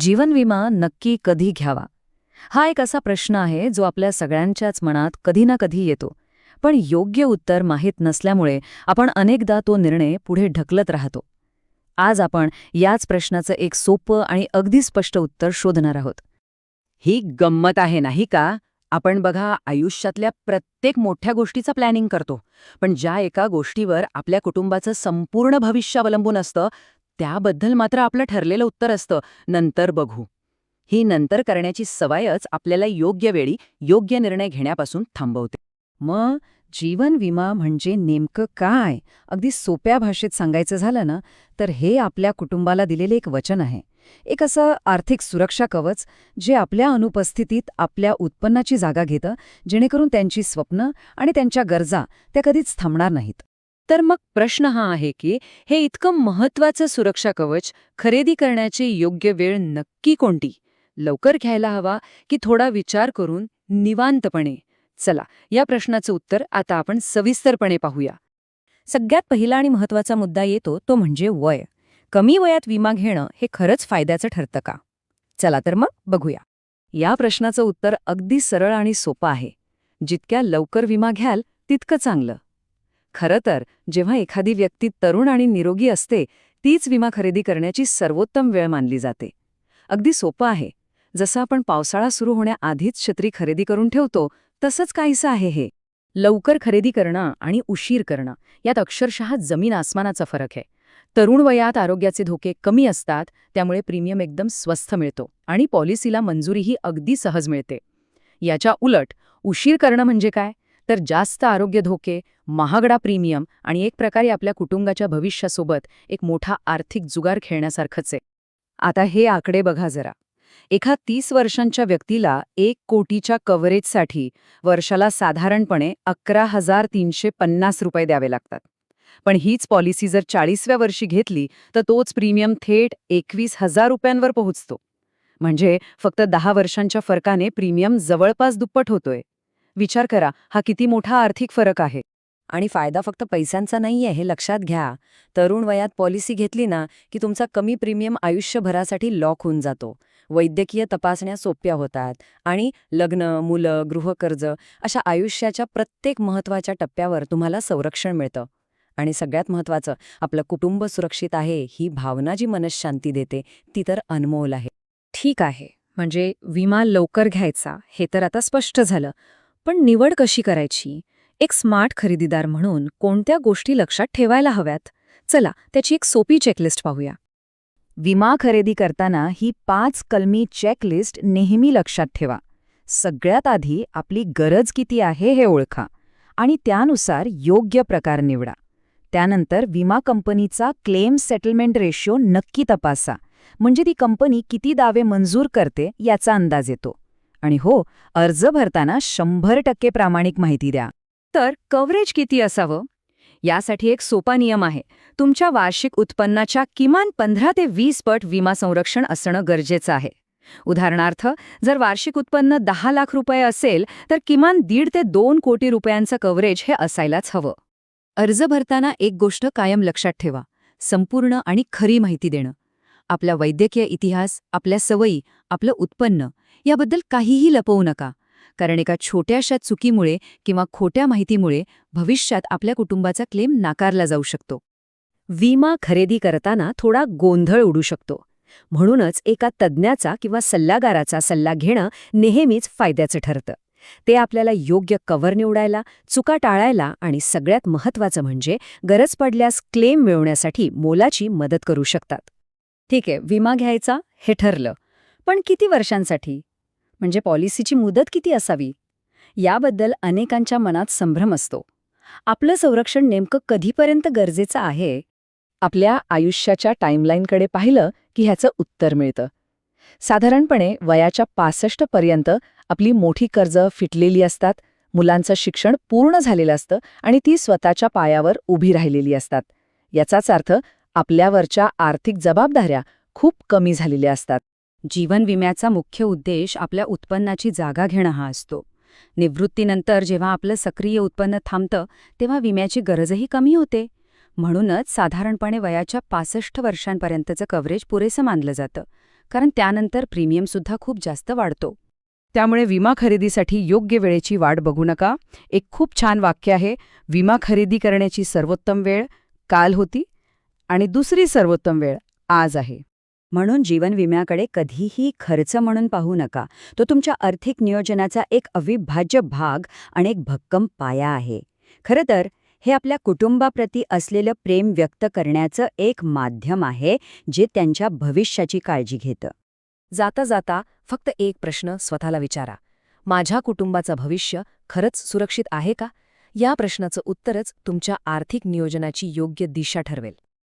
जीवन विमा नक्की कधी घ्यावा? हा एक असा प्रश्न आहे जो आपल्या सगळ्यांच्याच मनात कधी ना कधी येतो. पण योग्य उत्तर माहीत नसल्यामुळे आपण अनेकदा तो निर्णय पुढे ढकलत राहतो. आज आपण याच प्रश्नाचं एक सोपं आणि अगदी स्पष्ट उत्तर शोधणार आहोत. ही गंमत आहे नाही का? आपण बघा आयुष्यातल्या प्रत्येक मोठ्या गोष्टीचा प्लॅनिंग करतो. पण ज्या एका गोष्टीवर आपल्या कुटुंबाचं संपूर्ण भविष्य अवलंबून असतं त्याबद्दल मात्र आपलं ठरलेलं उत्तर असतं. नंतर बघू. ही नंतर करण्याची सवयच आपल्याला योग्य वेळी योग्य निर्णय घेण्यापासून थांबवते. मग जीवन विमा म्हणजे नेमकं काय? अगदी सोप्या भाषेत सांगायचं झालं ना तर हे आपल्या कुटुंबाला दिलेले एक वचन आहे. एक असं आर्थिक सुरक्षा कवच जे आपल्या अनुपस्थितीत आपल्या उत्पन्नाची जागा घेतं जेणेकरून त्यांची स्वप्न आणि त्यांच्या गरजा त्या कधीच थांबणार नाहीत. तर मग प्रश्न हा आहे की हे इतकं महत्वाचं सुरक्षा कवच खरेदी करण्याची योग्य वेळ नक्की कोणती? लवकर घ्यायला हवा की थोडा विचार करून निवांतपणे? चला या प्रश्नाचं उत्तर आता आपण सविस्तरपणे पाहूया. सगळ्यात पहिला आणि महत्त्वाचा मुद्दा येतो तो म्हणजे वय. कमी वयात विमा घेणं हे खरंच फायद्याचं ठरतं का? चला तर मग बघूया. या प्रश्नाचं उत्तर अगदी सरळ आणि सोपं आहे. जितक्या लवकर विमा घ्याल तितकं चांगलं. खरं तर जेव्हा एखादी व्यक्ती तरुण आणि निरोगी असते तीच विमा खरेदी करण्याची सर्वोत्तम वेळ मानली जाते. अगदी सोपं आहे. जसं आपण पावसाळा सुरू होण्याआधीच छत्री खरेदी करून ठेवतो तसंच काहीसं आहे हे. लवकर खरेदी करणं आणि उशीर करणं यात अक्षरशः जमीन आसमानाचा फरक आहे. तरुण वयात आरोग्याचे धोके कमी असतात त्यामुळे प्रीमियम एकदम स्वस्थ मिळतो आणि पॉलिसीला मंजुरीही अगदी सहज मिळते. याच्या उलट उशीर करणं म्हणजे काय? तर जास्त आरोग्य धोके महागडा प्रीमियम आणि एक प्रकारे आपल्या कुटुंबाच्या भविष्यासोबत एक मोठा आर्थिक जुगार खेळण्यासारखंच आहे. आता हे आकडे बघा जरा. एका तीस वर्षांच्या व्यक्तीला एक कोटीच्या कव्हरेजसाठी वर्षाला साधारणपणे अकरा हजार तीनशे पन्नास रुपये द्यावे लागतात. पण हीच पॉलिसी जर चाळीसव्या वर्षी घेतली तर तोच प्रीमियम थेट एकवीस हजार रुपयांवर पोहोचतो. म्हणजे फक्त दहा वर्षांच्या फरकाने प्रीमियम जवळपास दुप्पट होतोय. विचार करा हा किती मोठा आर्थिक फरक आहे. आणि फायदा फक्त पैशांचा नाहीये हे लक्षात घ्या. तरुण वयात पॉलिसी घेतली ना की तुमचा कमी प्रीमियम आयुष्यभरासाठी लॉक होऊन जातो. वैद्यकीय तपासण्या सोप्या होतात. आणि लग्न मुलं गृहकर्ज अशा आयुष्याच्या प्रत्येक महत्त्वाच्या टप्प्यावर तुम्हाला संरक्षण मिळतं. आणि सगळ्यात महत्त्वाचं आपलं कुटुंब सुरक्षित आहे ही भावना जी मनशांती देते ती तर अनमोल आहे. ठीक आहे म्हणजे विमा लवकर घ्यायचा हे तर आता स्पष्ट झालं. पण निवड कशी करायची? एक स्मार्ट खरेदीदार म्हणून कोणत्या गोष्टी लक्षात ठेवायला हव्यात? चला त्याची एक सोपी चेकलिस्ट पाहूया. विमा खरेदी करताना ही पाच कलमी चेकलिस्ट नेहमी लक्षात ठेवा. सगळ्यात आधी आपली गरज किती आहे हे ओळखा आणि त्यानुसार योग्य प्रकार निवडा. त्यानंतर विमा कंपनीचा क्लेम सेटलमेंट रेशिओ नक्की तपासा. म्हणजे ती कंपनी किती दावे मंजूर करते याचा अंदाज येतो. आणि हो अर्ज भरताना शंभर टक्के प्रामाणिक माहिती द्या. तर कव्हरेज किती असावं? यासाठी एक सोपा नियम आहे. तुमच्या वार्षिक उत्पन्नाच्या किमान पंधरा ते वीस पट विमा संरक्षण असणं गरजेचं आहे. उदाहरणार्थ जर वार्षिक उत्पन्न दहा लाख रुपये असेल तर किमान दीड ते दोन कोटी रुपयांचं कव्हरेज हे असायलाच हवं. अर्ज भरताना एक गोष्ट कायम लक्षात ठेवा. संपूर्ण आणि खरी माहिती देणं. आपला वैद्यकीय इतिहास आपल्या सवयी आपलं उत्पन्न याबद्दल काहीही लपवू नका. कारण एका छोट्याशा चुकीमुळे किंवा खोट्या माहितीमुळे भविष्यात आपल्या कुटुंबाचा क्लेम नाकारला जाऊ शकतो. विमा खरेदी करताना थोडा गोंधळ उडू शकतो. म्हणूनच एका तज्ज्ञाचा किंवा सल्लागाराचा सल्ला घेणं नेहमीच फायद्याचं ठरतं. ते आपल्याला योग्य कव्हर निवडायला चुका टाळायला आणि सगळ्यात महत्त्वाचं म्हणजे गरज पडल्यास क्लेम मिळवण्यासाठी मोलाची मदत करू शकतात. ठीक आहे विमा घ्यायचा? हे ठरलं. पण किती वर्षांसाठी? म्हणजे पॉलिसीची मुदत किती असावी? याबद्दल अनेकांच्या मनात संभ्रम असतो. आपलं संरक्षण नेमकं कधीपर्यंत गरजेचं आहे? आपल्या आयुष्याच्या टाईमलाईनकडे पाहिलं की ह्याचं उत्तर मिळतं. साधारणपणे वयाच्या पासष्ट पर्यंत आपली मोठी कर्ज फिटलेली असतात मुलांचं शिक्षण पूर्ण झालेलं असतं आणि ती स्वतःच्या पायावर उभी राहिलेली असतात. याचाच अर्थ आपल्यावरच्या आर्थिक जबाबदाऱ्या खूप कमी झालेल्या असतात. जीवन विम्याचा मुख्य उद्देश आपल्या उत्पन्नाची जागा घेणं हा असतो. निवृत्तीनंतर जेव्हा आपलं सक्रिय उत्पन्न थांबतं तेव्हा विम्याची गरजही कमी होते. म्हणूनच साधारणपणे वयाच्या पासष्ट वर्षांपर्यंतचं कव्हरेज पुरेसं मानलं जातं कारण त्यानंतर प्रीमियमसुद्धा खूप जास्त वाढतो. त्यामुळे विमा खरेदीसाठी योग्य वेळेची वाट बघू नका. एक खूप छान वाक्य आहे विमा खरेदी करण्याची सर्वोत्तम वेळ काल होती आणि दुसरी सर्वोत्तम वेळ आज आहे. म्हणून जीवन विम्याकडे कधीही खर्च म्हणून पाहू नका. तो तुमच्या आर्थिक नियोजनाचा एक अविभाज्य भाग आणि एक भक्कम पाया आहे. खरं तर हे आपल्या कुटुंबाप्रती असलेलं प्रेम व्यक्त करण्याचं एक माध्यम आहे जे त्यांच्या भविष्याची काळजी घेतं. जाता जाता फक्त एक प्रश्न स्वतःला विचारा. माझ्या कुटुंबाचं भविष्य खरंच सुरक्षित आहे का? या प्रश्नाचं उत्तरच तुमच्या आर्थिक नियोजनाची योग्य दिशा ठरवेल.